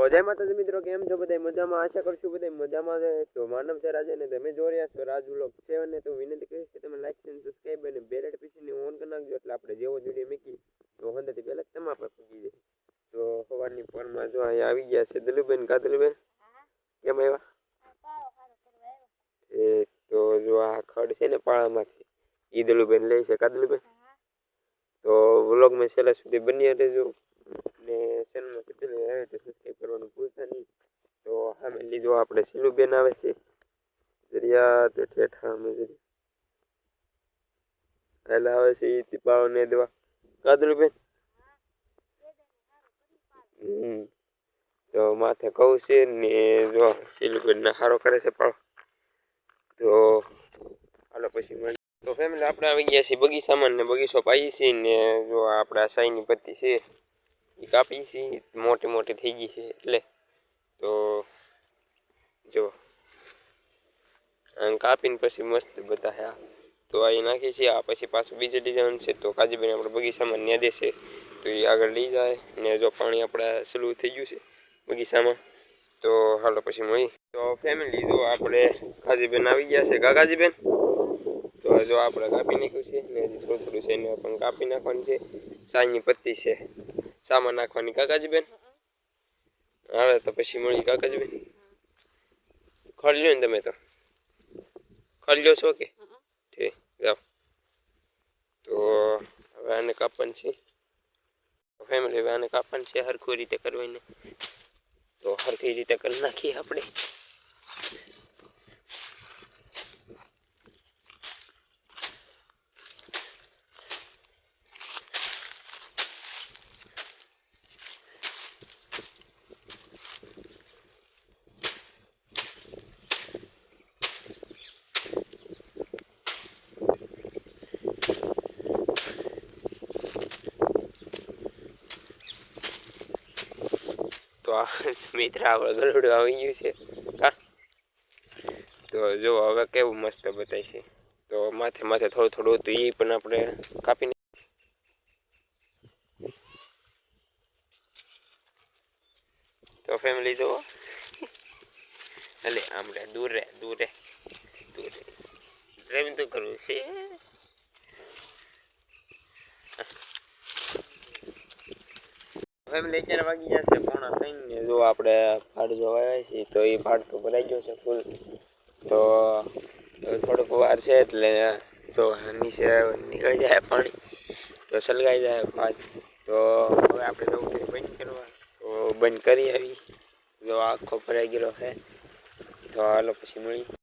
તો જય માતાજી મિત્રો, કેમ છો બધા મજામાં? આશા કરશું બધા મજામાં છે. તો માનવ છે રાજે ને તમે જોઈ રહ્યા છો રાજુ લોક છે ને તો વિનંતી કરીશ કે તમે લાઈક અને સબસ્ક્રાઈબ અને બેલેટ પીસીને ઓન કરી નાખજો એટલે આપણે જેવો વીડિયો મૂકી તો હંદરથી પહેલાં તમારા પર પૂગી જાય. તો સવારની પરમાં જો અહીંયા આવી ગયા છે દલુબેન, કાદલુબેન. કેમ આવ્યા? એ તો જો આ ખડ છે ને પાળામાંથી, ઈ દલુબેન લે છે, કાદલુબેન. તો વ્લોગમાં છેલ્લા સુધી બની રહેજો ને ચેનલમાં પેલી આવે તો સબસ્ક્રાઈબ કરવાનું ભૂલતા નહીં તો સામે આપણે આપણે સિલુબેન આવે છે જરિયા ઠેઠા અમે જરી એટલે આવે છે, ઈ તીપાળો ને દેવા કાદલુબેન હમ. તો માથે કહું છે ને જો સિલુબેન ને સારો કરે છે પાળો. તો હાલો પછી તો ફેમિલી આપણે આવી ગયા છીએ બગીચામાં ને બગીચો પાઈ છીએ ને જો આપણા સાઈની પત્તી છે એ કાપી છે, મોટી મોટી થઈ ગઈ છે એટલે. તો જો. આમ કાપીને પછી મસ્ત બધા હા. તો અહીં નાખીએ છીએ આ પછી પાછું બીજે ડિઝાઇન છે તો કાજીબેન આપણે બગીચામાં ન્યા દેશે. તો એ આગળ લઈ જાય. ને જો પાણી આપણે સલું થઈ ગયું છે બગીચામાં, તો હાલો પછી મળી. તો ફેમિલી જો આપણે કાજીબેન આવી ગયા છે. કાકાજીબેન તો જો આપણે કાપી નાખ્યું છે. ને હજી થોડું થોડું છે એને પણ કાપી નાખવાનું છે. સાંજની પત્તી છે. સામાન નાખવાની. કાકાજીબેન હવે તો પછી મળી. કાકાજીબેન ખોલ્યો ને તમે તો. ખોલ્યો છો કે? ઠીક જાઓ. તો હવે આને કાપવાનું છે. ફેમિલી હવે આને કાપવાનું છે સરખું રીતે કરવાની. તો સરખી રીતે કરી નાખીએ આપણે. તો આ મિત્ર આપણે ગરુડું આવી ગયું છે. તો જો હવે કેવું મસ્ત બતાય છે. તો માથે માથે થોડું થોડું હતું એ પણ આપણે કાપીને તો ફેમિલી જુઓ. એટલે રે, દૂર રે દૂર રે દૂર રે. પ્રેમ તો કરવું છે. ફેમિલી અત્યારે વાગી જશે પોણા ત્રણ ને જો આપણે ફાડ જો આવ્યા છીએ તો એ ફાડ તો ભરાઈ ગયો છે ફૂલ તો થોડુંક વાર છે એટલે તો નીચે નીકળી જાય પાણી, તો સલગાઈ જાય ભાત. તો હવે આપણે જવું બંધ કરવા, તો બંધ કરી આવી. જો આખો ભરાઈ ગયેલો છે. તો હાલો પછી મળી